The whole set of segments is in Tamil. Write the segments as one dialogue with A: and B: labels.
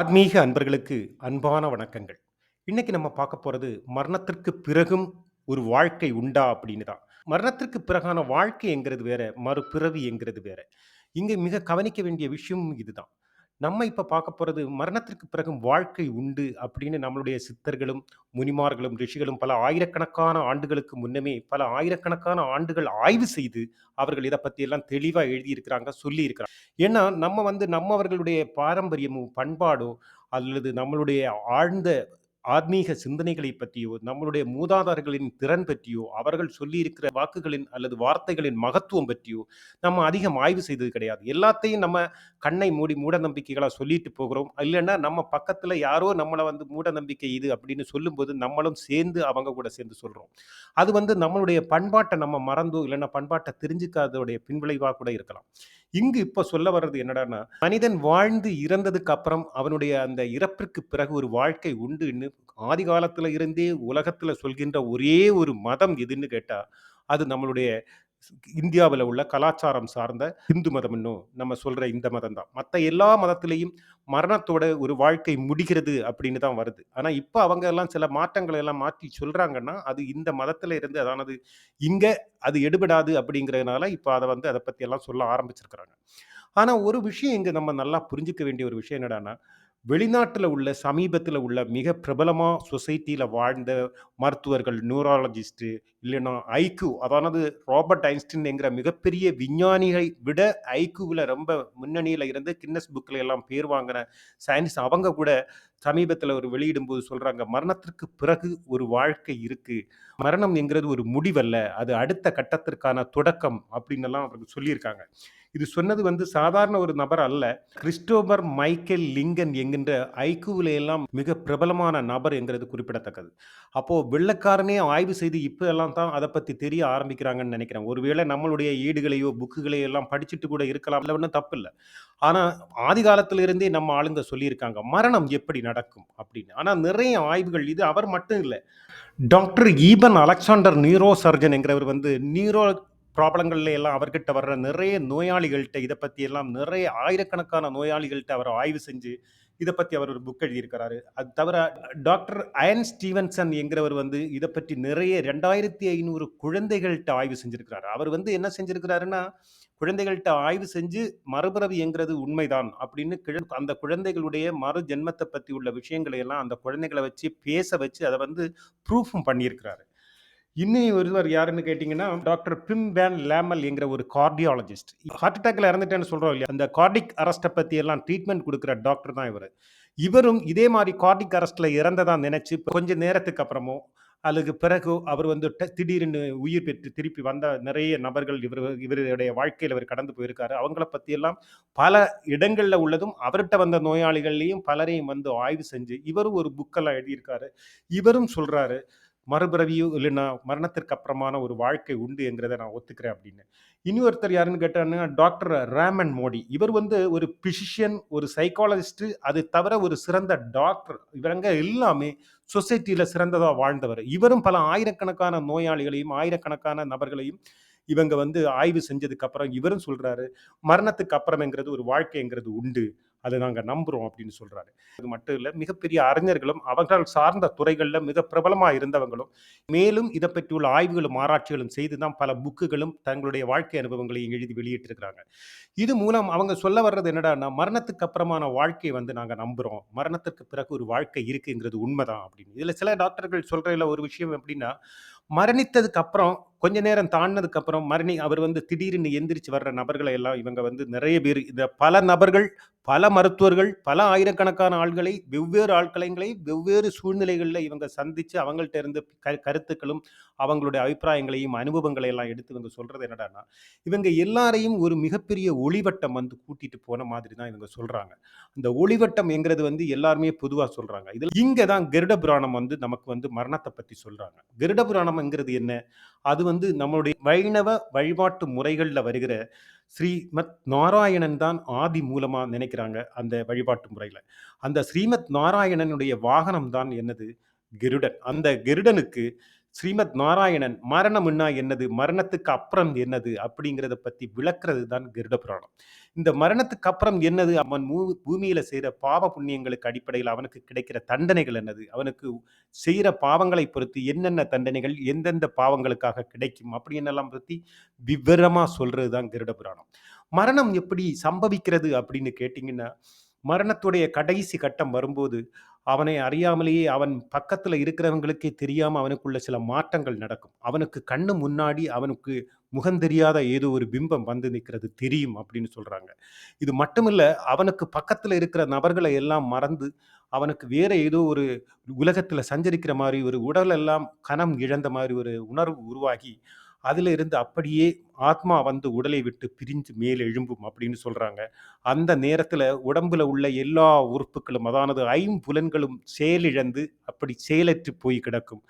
A: ஆத்மீக அன்பர்களுக்கு அன்பான வணக்கங்கள். இன்னைக்கு நம்ம பார்க்க போகிறது மரணத்திற்கு பிறகும் ஒரு வாழ்க்கை உண்டா அப்படின்னு தான். மரணத்திற்கு பிறகான வாழ்க்கைங்கிறது வேற, மறுபிறவி என்கிறது வேற. இங்கே மிக கவனிக்க வேண்டிய விஷயம் இதுதான். நம்ம இப்ப பார்க்க போறது மரணத்திற்கு பிறகும் வாழ்க்கை உண்டு அப்படின்னு நம்மளுடைய சித்தர்களும், முனிமார்களும், ரிஷிகளும் பல ஆயிரக்கணக்கான ஆண்டுகளுக்கு முன்னமே பல ஆயிரக்கணக்கான ஆண்டுகள் ஆய்வு செய்து அவர்கள் இத பத்தியெல்லாம் தெளிவா எழுதியிருக்கிறாங்க, சொல்லியிருக்கிறாங்க. ஏன்னா, நம்ம வந்து நம்மவர்களுடைய பாரம்பரியமோ, பண்பாடோ அல்லது நம்மளுடைய ஆழ்ந்த ஆத்மீக சிந்தனைகளை பற்றியோ, நம்மளுடைய மூதாதாரர்களின் திறன் பற்றியோ, அவர்கள் சொல்லியிருக்கிற வாக்குகளின் அல்லது வார்த்தைகளின் மகத்துவம் பற்றியோ, நம்ம அதிகம் ஆய்வு செய்தது கிடையாது. எல்லாத்தையும் நம்ம கண்ணை மூடி மூட நம்பிக்கைகளாக சொல்லிட்டு போகிறோம். இல்லைன்னா நம்ம பக்கத்தில் யாரோ நம்மளை வந்து மூட நம்பிக்கை இது அப்படின்னு சொல்லும்போது, நம்மளும் சேர்ந்து அவங்க கூட சேர்ந்து சொல்கிறோம் அது வந்து நம்மளுடைய பண்பாட்டை நம்ம மறந்தோ, இல்லைன்னா பண்பாட்டை தெரிஞ்சுக்காதோடைய பின்விளைவாக கூட இருக்கலாம். இங்கு இப்போ சொல்ல வர்றது என்னடான்னா, மனிதன் வாழ்ந்து இறந்ததுக்கு அப்புறம் அவனுடைய அந்த இறப்பிற்கு பிறகு ஒரு வாழ்க்கை உண்டுன்னு ஆதி காலத்தில் இருந்தே உலகத்தில் சொல்கின்ற ஒரே ஒரு மதம் எதுன்னு கேட்டால் அது நம்மளுடைய இந்தியாவில் உள்ள கலாச்சாரம் சார்ந்த இந்து மதம் இன்னும் நம்ம சொல்கிற இந்த மதம் தான். மற்ற எல்லா மதத்திலையும் மரணத்தோட ஒரு வாழ்க்கை முடிகிறது அப்படின்னு தான் வருது. ஆனால் இப்போ அவங்க எல்லாம் சில மாற்றங்களை எல்லாம் மாற்றி சொல்கிறாங்கன்னா அது இந்த மதத்தில் இருந்து அதானது இங்கே அது எடுபடாது அப்படிங்கிறதுனால இப்போ அதை வந்து அதை பற்றியெல்லாம் சொல்ல ஆரம்பிச்சிருக்கிறாங்க. ஆனால் ஒரு விஷயம் இங்கே நம்ம நல்லா புரிஞ்சிக்க வேண்டிய ஒரு விஷயம் என்னடான்னா, வெளிநாட்டில் உள்ள சமீபத்தில் உள்ள மிக பிரபலமாக சொசைட்டியில் வாழ்ந்த மருத்துவர்கள், நியூராலஜிஸ்ட்டு இல்லைன்னா ஐக்யூ அதானது ராபர்ட் ஐன்ஸ்டீன் என்கிற மிகப்பெரிய விஞ்ஞானிகளை விட ஐக்யூவில் ரொம்ப முன்னணியில் இருந்து கின்னஸ் புக்கில் எல்லாம் பேர் வாங்கின சயின்ஸ் அவங்க கூட சமீபத்தில் ஒரு வெளியிடும்போது சொல்கிறாங்க "மரணத்திற்கு பிறகு ஒரு வாழ்க்கை இருக்குது மரணம் என்கிறது ஒரு முடிவல்ல. அது அடுத்த கட்டத்திற்கான தொடக்கம்." அப்படின்னெல்லாம் அவருக்கு சொல்லியிருக்காங்க. இது சொன்னது வந்து சாதாரண ஒரு நபர் அல்ல. கிறிஸ்டோபர் மைக்கேல் லிங்கன் என்கின்ற ஐக்யூல எல்லாம் மிக பிரபலமான நபர் என்கிறது குறிப்பிடத்தக்கது. அப்போ வெள்ளைக்காரனே ஆய்வு செய்து இப்போ எல்லாம் தான் அதை பத்தி தெரிய ஆரம்பிக்கிறாங்கன்னு நினைக்கிறேன் ஒருவேளை நம்மளுடைய ஈடுகளையோ புக்குகளையோ எல்லாம் படிச்சுட்டு கூட இருக்கலாம். ஒன்றும் தப்பு இல்லை ஆனா ஆதி காலத்திலிருந்தே நம்ம ஆளுங்க சொல்லியிருக்காங்க. மரணம் எப்படி நடக்கும் அப்படின்னு. ஆனா நிறைய ஆய்வுகள் இது அவர் மட்டும் இல்லை doctor Eben Alexander neuro surgeon என்கிறவர் வந்து நியூரோ ப்ராப்ளங்கள்ல எல்லாம் அவர்கிட்ட வர்ற நிறைய நோயாளிகள்கிட்ட இதை பற்றி எல்லாம் நிறைய ஆயிரக்கணக்கான நோயாளிகள்கிட்ட அவர் ஆய்வு செஞ்சு, இதை பற்றி அவர் ஒரு புக் எழுதியிருக்கிறாரு. அது தவிர டாக்டர் அயன் ஸ்டீவன்சன் என்கிறவர் வந்து இதை பற்றி நிறைய ரெண்டாயிரத்தி ஐநூறு குழந்தைகள்கிட்ட ஆய்வு செஞ்சிருக்கிறாரு. அவர் வந்து என்ன செஞ்சிருக்கிறாருன்னா, குழந்தைகள்கிட்ட ஆய்வு செஞ்சு மறுபிறவி என்கிறது உண்மைதான் அப்படின்னு கிழ அந்த குழந்தைகளுடைய மறு ஜென்மத்தை பற்றி உள்ள விஷயங்களை எல்லாம் அந்த குழந்தைகளை வச்சு பேச வச்சு அதை வந்து ப்ரூஃபும் பண்ணியிருக்கிறாரு. இன்னும் ஒருவர் யாருன்னு கேட்டிங்கன்னா டாக்டர் பிம் வேன் லேமல் என்கிற ஒரு கார்டியாலஜிஸ்ட். ஹார்ட் அட்டாக்ல இறந்துட்டேன்னு சொல்கிறோம் இல்லையா? அந்த கார்டிக் அரஸ்ட்டை பற்றி எல்லாம் ட்ரீட்மெண்ட் கொடுக்குற டாக்டர் தான் இவர் இவரும் இதே மாதிரி கார்டிக் அரஸ்ட்டில் இறந்ததாக நினச்சி கொஞ்சம் நேரத்துக்கு அப்புறமோ, அதுக்கு பிறகு அவர் வந்து ட திடீர்னு உயிர் பெற்று திருப்பி வந்த நிறைய நபர்கள் இவரு இவருடைய வாழ்க்கையில் அவர் கடந்து போயிருக்காரு. அவங்கள பற்றியெல்லாம் பல இடங்களில் உள்ளதும், அவர்கிட்ட வந்த நோயாளிகள்லையும் பலரையும் வந்து ஆய்வு செஞ்சு, இவரும் ஒரு புக்கெல்லாம் எழுதியிருக்காரு. இவரும் சொல்கிறாரு மறுபிறவியோ இல்லைன்னா மரணத்திற்கு அப்புறமான ஒரு வாழ்க்கை உண்டு என்கிறத நான் ஒத்துக்கிறேன் அப்படின்னு. இனி ஒருத்தர் யாருன்னு கேட்டாங்கன்னா, டாக்டர் ராமன் மோடி. இவர் வந்து ஒரு பிசிஷியன், ஒரு சைக்காலஜிஸ்ட் அது தவிர ஒரு சிறந்த டாக்டர். இவரங்க எல்லாமே சொசைட்டியில் சிறந்ததாக வாழ்ந்தவர். இவரும் பல ஆயிரக்கணக்கான நோயாளிகளையும், ஆயிரக்கணக்கான நபர்களையும் இவங்க வந்து ஆய்வு செஞ்சதுக்கு அப்புறம் இவரும் சொல்றாரு, மரணத்துக்கு அப்புறம்ங்கிறது ஒரு வாழ்க்கைங்கிறது உண்டு. அதை நாங்கள் நம்புகிறோம் அப்படின்னு சொல்கிறாரு அது மட்டும் இல்லை மிகப்பெரிய அறிஞர்களும், அவர்கள் சார்ந்த துறைகளில் மிக பிரபலமாக இருந்தவங்களும், மேலும் இதை பற்றியுள்ள ஆய்வுகளும், ஆராய்ச்சிகளும் செய்து தான் பல புக்குகளும், தங்களுடைய வாழ்க்கை அனுபவங்களையும் எழுதி வெளியிட்டிருக்கிறாங்க. இது மூலம் அவங்க சொல்ல வர்றது என்னடான்னா, மரணத்துக்கு அப்புறமான வாழ்க்கையை வந்து நாங்கள் நம்புகிறோம் மரணத்திற்கு பிறகு ஒரு வாழ்க்கை இருக்குங்கிறது உண்மைதான் அப்படின்னு. இதில் சில டாக்டர்கள் சொல்றதுல ஒரு விஷயம் எப்படின்னா, மரணித்ததுக்கு அப்புறம் கொஞ்ச நேரம் தாண்டினதுக்கு அப்புறம் மரணி அவர் வந்து திடீர்னு எந்திரிச்சு வர்ற நபர்களை எல்லாம் இவங்க வந்து நிறைய பேர் இந்த பல நபர்கள், பல மருத்துவர்கள், பல ஆயிரக்கணக்கான ஆள்களை, வெவ்வேறு ஆட்களங்களை வெவ்வேறு சூழ்நிலைகளில் இவங்க சந்தித்து அவங்கள்ட்ட இருந்து க கருத்துக்களும், அவங்களுடைய அபிப்பிராயங்களையும், அனுபவங்களை எல்லாம் எடுத்து இவங்க சொல்றது என்னடான்னா, இவங்க எல்லாரையும் ஒரு மிகப்பெரிய ஒளிவட்டம் வந்து கூட்டிட்டு போன மாதிரி தான் இவங்க சொல்றாங்க. அந்த ஒளிவட்டம் எங்கிறது வந்து எல்லாருமே பொதுவா சொல்றாங்க. இதுல இங்க தான் கருட புராணம் வந்து நமக்கு வந்து மரணத்தை பத்தி சொல்றாங்க. கருட புராணம்ங்கிறது என்ன? அது வந்து நம்மளுடைய வைணவ வழிபாட்டு முறைகளில் வருகிற ஸ்ரீமத் நாராயணன் தான் ஆதி மூலமாக நினைக்கிறாங்க, அந்த வழிபாட்டு முறையில் அந்த ஸ்ரீமத் நாராயணனுடைய வாகனம் தான் என்னது? கருடன். அந்த கருடனுக்கு ஸ்ரீமத் நாராயணன் மரணம்னா என்னது? மரணத்துக்கு அப்புறம் என்னது? அப்படிங்கிறத பத்தி விளக்குறது தான் கருட புராணம். இந்த மரணத்துக்கு அப்புறம் என்னது? அவன் மூ பூமியில செய்கிற பாவ புண்ணியங்களுக்கு அடிப்படையில் அவனுக்கு கிடைக்கிற தண்டனைகள் என்னது? அவனுக்கு செய்கிற பாவங்களை பொறுத்து என்னென்ன தண்டனைகள், எந்தெந்த பாவங்களுக்காக கிடைக்கும் அப்படின்னெல்லாம் பத்தி விவரமா சொல்றது தான் கருட புராணம். மரணம் எப்படி சம்பவிக்கிறது அப்படின்னு கேட்டிங்கன்னா மரணத்துடைய கடைசி கட்டம் வரும்போது, அவனை அறியாமலேயே அவன் பக்கத்தில் இருக்கிறவங்களுக்கே தெரியாமல் அவனுக்குள்ள சில மாற்றங்கள் நடக்கும். அவனுக்கு கண்ணு முன்னாடி அவனுக்கு முகந்தெரியாத ஏதோ ஒரு பிம்பம் வந்து நிற்கிறது தெரியும் அப்படின்னு சொல்கிறாங்க இது மட்டுமில்ல, அவனுக்கு பக்கத்தில் இருக்கிற நபர்களை எல்லாம் மறந்து, அவனுக்கு வேற ஏதோ ஒரு உலகத்தில் சஞ்சரிக்கிற மாதிரி ஒரு உடலெல்லாம் கனம் இழந்த மாதிரி ஒரு உணர்வு உருவாகி, அதில் இருந்து அப்படியே ஆத்மா வந்து உடலை விட்டு பிரிஞ்சு மேல் எழும்பும் அப்படின்னு சொல்றாங்க. அந்த நேரத்துல உடம்புல உள்ள எல்லா உறுப்புக்களும், அதானது ஐம்புலன்களும் செயலிழந்து, அப்படி செயலற்று போய் கிடக்கும்.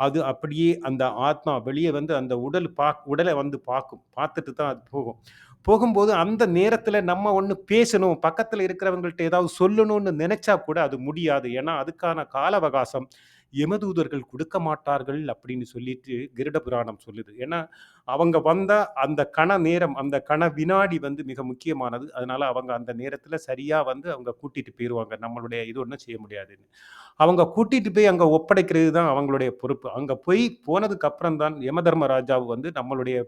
A: அது அப்படியே அந்த ஆத்மா வெளியே வந்து அந்த உடல் பாக் உடலை வந்து பார்க்கும் பார்த்துட்டு தான் அது போகும். போகும்போது அந்த நேரத்தில் நம்ம ஒன்று பேசணும், பக்கத்தில் இருக்கிறவங்கள்ட்ட ஏதாவது சொல்லணும்னு நினைச்சா கூட அது முடியாது. ஏன்னா, அதுக்கான கால அவகாசம் யமதூதர்கள் கொடுக்க மாட்டார்கள் அப்படின்னு சொல்லிட்டு கிருட புராணம் சொல்லுது. ஏன்னா, அவங்க வந்த அந்த கண நேரம், அந்த கண வினாடி வந்து மிக முக்கியமானது. அதனால அவங்க அந்த நேரத்துல சரியா வந்து அவங்க கூட்டிட்டு போயிடுவாங்க நம்மளுடைய இது ஒன்றும் செய்ய முடியாதுன்னு. அவங்க கூட்டிட்டு போய் அங்கே ஒப்படைக்கிறது தான் அவங்களுடைய பொறுப்பு. அங்கே போய் போனதுக்கு அப்புறம் தான் யமதர்மராஜா வந்து நம்மளுடைய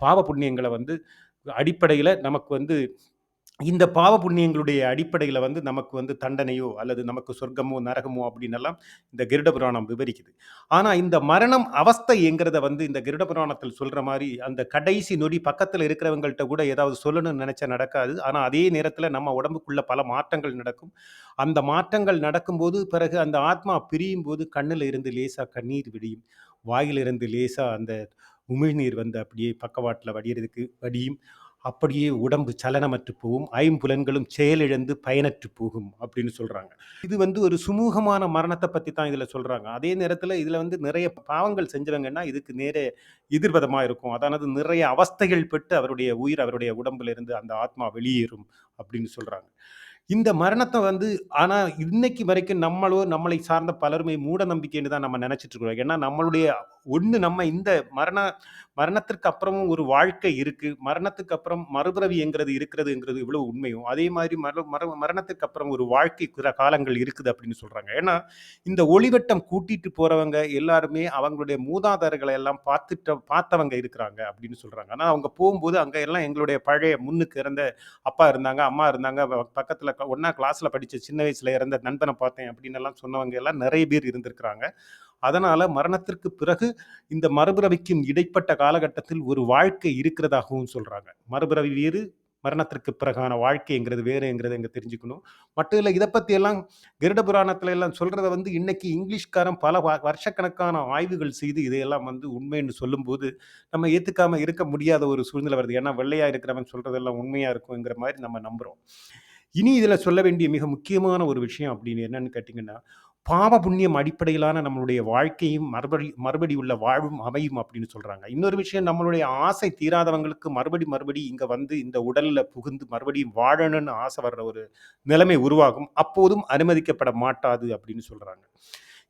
A: பாவ புண்ணியங்களை வந்து அடிப்படையில் நமக்கு வந்து இந்த பாவ புண்ணியங்களுடைய அடிப்படையில் வந்து நமக்கு வந்து தண்டனையோ, அல்லது நமக்கு சொர்க்கமோ, நரகமோ அப்படின்னெல்லாம் இந்த கிருட புராணம் விவரிக்குது. ஆனால் இந்த மரணம் அவஸ்தைங்கிறத வந்து இந்த கிருட புராணத்தில் சொல்கிற மாதிரி அந்த கடைசி நொடி பக்கத்தில் இருக்கிறவங்கள்ட்ட கூட ஏதாவது சொல்லணும்னு நினச்சா நடக்காது. ஆனால் அதே நேரத்தில் நம்ம உடம்புக்குள்ள பல மாற்றங்கள் நடக்கும். அந்த மாற்றங்கள் நடக்கும்போது, பிறகு அந்த ஆத்மா பிரியும்போது கண்ணில் இருந்து லேசாக கண்ணீர் விடியும் வாயிலிருந்து லேசாக அந்த உமிழ்நீர் வந்து அப்படியே பக்கவாட்டில் வடியறதுக்கு வடியும். அப்படியே உடம்பு சலனமற்று போகும். ஐம்புலன்களும் செயலிழந்து பயனற்று போகும் அப்படின்னு சொல்கிறாங்க இது வந்து ஒரு சுமூகமான மரணத்தை பற்றி தான் இதில் சொல்கிறாங்க அதே நேரத்தில் இதில் வந்து நிறைய பாவங்கள் செஞ்சவங்கன்னா, இதுக்கு நேரே எதிர்விதமா இருக்கும். அதானது நிறைய அவஸ்தைகள் பெற்று அவருடைய உயிர் அவருடைய உடம்புல இருந்து அந்த ஆத்மா வெளியேறும் அப்படின்னு சொல்கிறாங்க இந்த மரணத்தை வந்து ஆனால் இன்னைக்கு வரைக்கும் நம்மளோ, நம்மளை சார்ந்த பலருமே மூட நம்பிக்கைன்னு தான் நம்ம நினச்சிட்டு இருக்கிறோம். ஏன்னா நம்மளுடைய ஒன்று நம்ம இந்த மரண மரணத்திற்கு அப்புறமும் ஒரு வாழ்க்கை இருக்கு. மரணத்துக்கு அப்புறம் மறுபிறவிங்கிறது இருக்கிறதுங்கிறது இவ்வளோ உண்மையும் அதே மாதிரி மர மர மரணத்துக்கு அப்புறம் ஒரு வாழ்க்கை காலங்கள் இருக்குது அப்படின்னு சொல்றாங்க. ஏன்னா, இந்த ஒளிவட்டம் கூட்டிட்டு போறவங்க எல்லாருமே அவங்களுடைய மூதாதாரர்களை எல்லாம் பார்த்துட்ட பார்த்தவங்க இருக்கிறாங்க அப்படின்னு சொல்றாங்க. ஆனால் அவங்க போகும்போது அங்கே எல்லாம் எங்களுடைய பழைய முன்னுக்கு இறந்த அப்பா இருந்தாங்க, அம்மா இருந்தாங்க, பக்கத்தில் பக்கத்துல க ஒண்ணா கிளாஸ்ல படிச்ச சின்ன வயசுல இறந்த நண்பனை பார்த்தேன் அப்படின்னு எல்லாம் சொன்னவங்க எல்லாம் நிறைய பேர் இருந்திருக்கிறாங்க. அதனால மரணத்திற்கு பிறகு இந்த மறுபிறவிக்கும் இடைப்பட்ட காலகட்டத்தில் ஒரு வாழ்க்கை இருக்கிறதாகவும் சொல்றாங்க. மறுபிறவி வேறு, மரணத்திற்கு பிறகான வாழ்க்கைங்கிறது வேறுங்கிறத இங்க தெரிஞ்சுக்கணும். மட்டும் இல்லை இதை பத்தி எல்லாம் கிருட புராணத்துல எல்லாம் சொல்றத வந்து இன்னைக்கு இங்கிலீஷ்காரன் பல வ வருஷக்கணக்கான ஆய்வுகள் செய்து இதையெல்லாம் வந்து உண்மைன்னு சொல்லும்போது, நம்ம ஏத்துக்காம இருக்க முடியாத ஒரு சூழ்நிலை வருது. ஏன்னா வெள்ளையா இருக்கிறவன் சொல்றதெல்லாம் உண்மையா இருக்குங்கிற மாதிரி நம்ம நம்புறோம். இனி இதில் சொல்ல வேண்டிய மிக முக்கியமான ஒரு விஷயம் அப்படின்னு என்னன்னு கேட்டிங்கன்னா பாவ புண்ணியம் அடிப்படையிலான நம்மளுடைய வாழ்க்கையும் மறுபடி மறுபடி உள்ள வாழ்வும் அமையும் அப்படின்னு சொல்றாங்க. இன்னொரு விஷயம் நம்மளுடைய ஆசை தீராதவங்களுக்கு மறுபடி மறுபடி இங்க வந்து இந்த உடல்ல புகுந்து மறுபடியும் வாழணும்னு ஆசை வர்ற ஒரு நிலைமை உருவாகும். அப்போதும் அனுமதிக்கப்பட மாட்டாது அப்படின்னு சொல்றாங்க.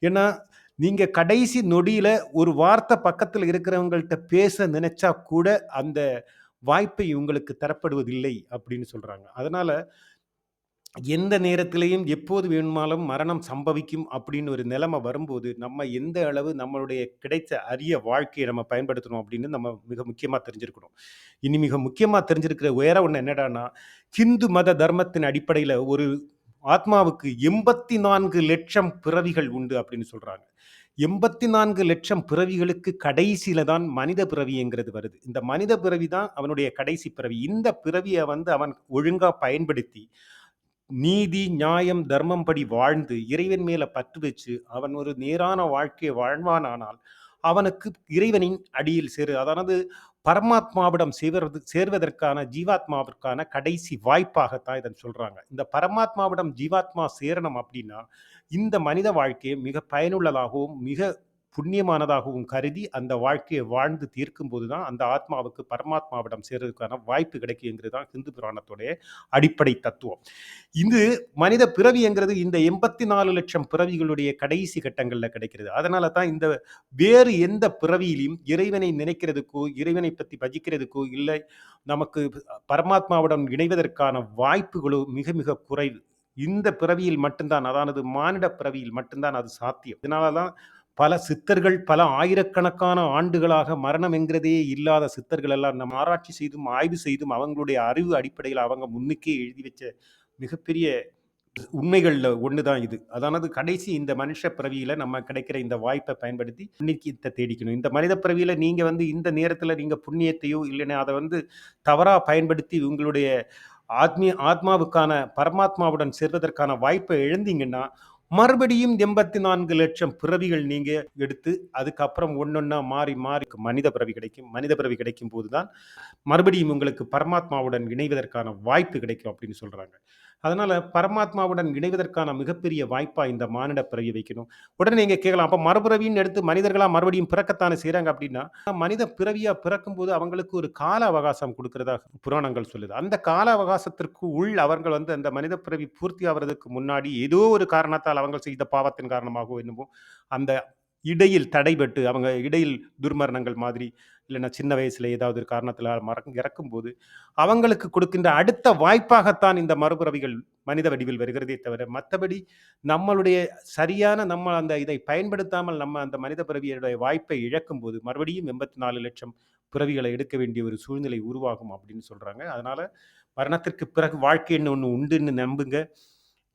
A: ஏன்னா, நீங்க கடைசி நொடியில ஒரு வார்த்தை பக்கத்துல இருக்கிறவங்கள்ட்ட பேச நினைச்சா கூட, அந்த வாய்ப்பை உங்களுக்கு தரப்படுவதில்லை அப்படின்னு சொல்றாங்க. அதனால எந்த நேரத்திலையும் எப்போது வேணுமாலும் மரணம் சம்பவிக்கும் அப்படின்னு ஒரு நிலைமை வரும்போது, நம்ம எந்த அளவு நம்மளுடைய கிடைத்த அரிய வாழ்க்கைய நம்ம பயன்படுத்தணும் அப்படின்னு நம்ம மிக முக்கியமா தெரிஞ்சிருக்கணும். இனி மிக முக்கியமா தெரிஞ்சிருக்கிற வேற ஒண்ணு என்னடான்னா, ஹிந்து மத தர்மத்தின் அடிப்படையில ஒரு ஆத்மாவுக்கு 84,00,000 பிறவிகள் உண்டு அப்படின்னு சொல்றாங்க. 84,00,000 பிறவிகளுக்கு கடைசியில தான் மனித பிறவிங்கிறது வருது. இந்த மனித பிறவி தான் அவனுடைய கடைசி பிறவி. இந்த பிறவிய வந்து அவன் ஒழுங்கா பயன்படுத்தி, நீதி, நியாயம், தர்மம் படி வாழ்ந்து, இறைவன் மேல பற்று வச்சு, அவன் ஒரு நேரான வாழ்க்கையை வாழ்வானானால், அவனுக்கு இறைவனின் அடியில் சேரு அதானது பரமாத்மாவிடம் சேவறது சேர்வதற்கான ஜீவாத்மாவிற்கான கடைசி வாய்ப்பாகத்தான் இதன் சொல்றாங்க. இந்த பரமாத்மாவிடம் ஜீவாத்மா சேரணும் அப்படின்னா, இந்த மனித வாழ்க்கையை மிக பயனுள்ளதாகவும், மிக புண்ணியமானதாகவும் கருதி அந்த வாழ்க்கையை வாழ்ந்து தீர்க்கும் போது தான் அந்த ஆத்மாவுக்கு பரமாத்மாவிடம் சேர்றதுக்கான வாய்ப்பு கிடைக்குங்கிறது தான் ஹிந்து புராணத்துடைய அடிப்படை தத்துவம். இது மனித பிறவிங்கிறது இந்த எண்பத்தி நாலு லட்சம் பிறவிகளுடைய கடைசி கட்டங்களில் கிடைக்கிறது. அதனால தான் இந்த வேறு எந்த பிறவியிலையும் இறைவனை நினைக்கிறதுக்கோ இறைவனை பற்றி பஜிக்கிறதுக்கோ இல்லை நமக்கு பரமாத்மாவிடம் இணைவதற்கான வாய்ப்புகளோ மிக மிக குறைவு. இந்த பிறவியில் மட்டும்தான் அதானது மானிட பிறவியில் மட்டும்தான் அது சாத்தியம். இதனால தான் பல சித்தர்கள் பல ஆயிரக்கணக்கான ஆண்டுகளாக மரணம் என்கிறதே இல்லாத சித்தர்கள் எல்லாம் நம்ம ஆராய்ச்சி செய்தும் ஆய்வு செய்தும் அவங்களுடைய அறிவு அடிப்படையில் அவங்க முன்னுக்கே எழுதி வச்ச மிகப்பெரிய உண்மைகளில் ஒன்று தான் இது. அதானது கடைசி இந்த மனுஷ பிறவியில் நம்ம கிடைக்கிற இந்த வாய்ப்பை பயன்படுத்தி புண்ணியத்தை தேடிக்கணும். இந்த மனித பிறவியில் நீங்கள் வந்து இந்த நேரத்தில் நீங்கள் புண்ணியத்தையோ இல்லைன்னா அதை வந்து தவறாக பயன்படுத்தி உங்களுடைய ஆத்மீ ஆத்மாவுக்கான பரமாத்மாவுடன் சேர்வதற்கான வாய்ப்பை இழந்தீங்கன்னா மறுபடியும் எண்பத்தி நான்கு லட்சம் பிறவிகள் நீங்க எடுத்து அதுக்கப்புறம் ஒன்னொன்னா மாறி மாறி மனித பிறவி கிடைக்கும். மனித பிறவி கிடைக்கும் போதுதான் மறுபடியும் உங்களுக்கு பரமாத்மாவுடன் இணைவதற்கான வாய்ப்பு கிடைக்கும் அப்படின்னு சொல்றாங்க. அதனால பரமாத்மாவுடன் இணைவதற்கான மிகப்பெரிய வாய்ப்பா இந்த மானிட பிறவி வைக்கணும். உடனே நீங்க கேட்கலாம் அப்ப மறுபிறவின்னு எடுத்து மனிதர்களா மறுபடியும் பிறக்கத்தானே செய்யறாங்க அப்படின்னா மனித பிறவியா பிறக்கும்போது அவங்களுக்கு ஒரு கால அவகாசம் கொடுக்கிறதா புராணங்கள் சொல்லுது. அந்த கால அவகாசத்திற்கு உள் அவர்கள் வந்து அந்த மனித பிறவி பூர்த்தி ஆகிறதுக்கு முன்னாடி ஏதோ ஒரு காரணத்தால் அவங்க செய்த பாவத்தின் காரணமாகவோ என்னமோ அந்த இடையில் தடைபட்டு அவங்க இடையில் துர்மரணங்கள் மாதிரி இல்லைன்னா சின்ன வயசில் ஏதாவது ஒரு காரணத்தில் மற இறக்கும்போது அவங்களுக்கு கொடுக்கின்ற அடுத்த வாய்ப்பாகத்தான் இந்த மறுபிறவிகள் மனித வடிவில் வருகிறதே தவிர மற்றபடி நம்மளுடைய சரியான நம்ம அந்த இதை பயன்படுத்தாமல் நம்ம அந்த மனித பிறவியுடைய வாய்ப்பை இழக்கும் போது மறுபடியும் எண்பத்தி நாலு லட்சம் பிறவிகளை எடுக்க வேண்டிய ஒரு சூழ்நிலை உருவாகும் அப்படின்னு சொல்கிறாங்க அதனால் மரணத்திற்கு பிறகு வாழ்க்கைன்னு ஒன்று உண்டுன்னு நம்புங்க.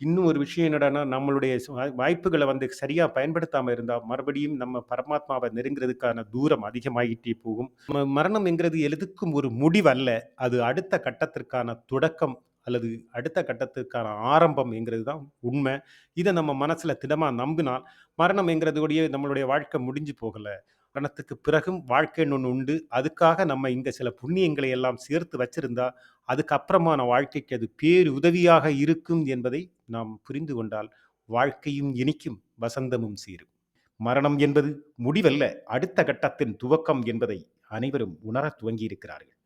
A: இன்னும் ஒரு விஷயம் என்னடான்னா நம்மளுடைய வாய்- வாய்ப்புகளை வந்து சரியாக பயன்படுத்தாமல் இருந்தால் மறுபடியும் நம்ம பரமாத்மாவை நெருங்கிறதுக்கான தூரம் அதிகமாகிட்டே போகும். ம- மரணம் என்கிறது எதுக்கும் ஒரு முடிவல்ல. அது அடுத்த கட்டத்திற்கான தொடக்கம் அல்லது அடுத்த கட்டத்திற்கான ஆரம்பம் என்கிறது தான் உண்மை. இதை நம்ம மனசில் திடமாக நம்பினால் மரணம் என்கிறதுடைய நம்மளுடைய வாழ்க்கை முடிஞ்சு போகலை. மரணத்துக்கு பிறகும் வாழ்க்கைன்னு ஒன்று உண்டு. அதுக்காக நம்ம இந்த சில புண்ணியங்களை எல்லாம் சேர்த்து வச்சிருந்தா அதுக்கப்புறமான வாழ்க்கைக்கு அது பேருதவியாக இருக்கும் என்பதை நாம் புரிந்து கொண்டால் வாழ்க்கையும் இனிக்கும் வசந்தமும் சீரும். மரணம் என்பது முடிவல்ல அடுத்த கட்டத்தின் துவக்கம் என்பதை அனைவரும் உணரத் துவங்கியிருக்கிறார்கள்.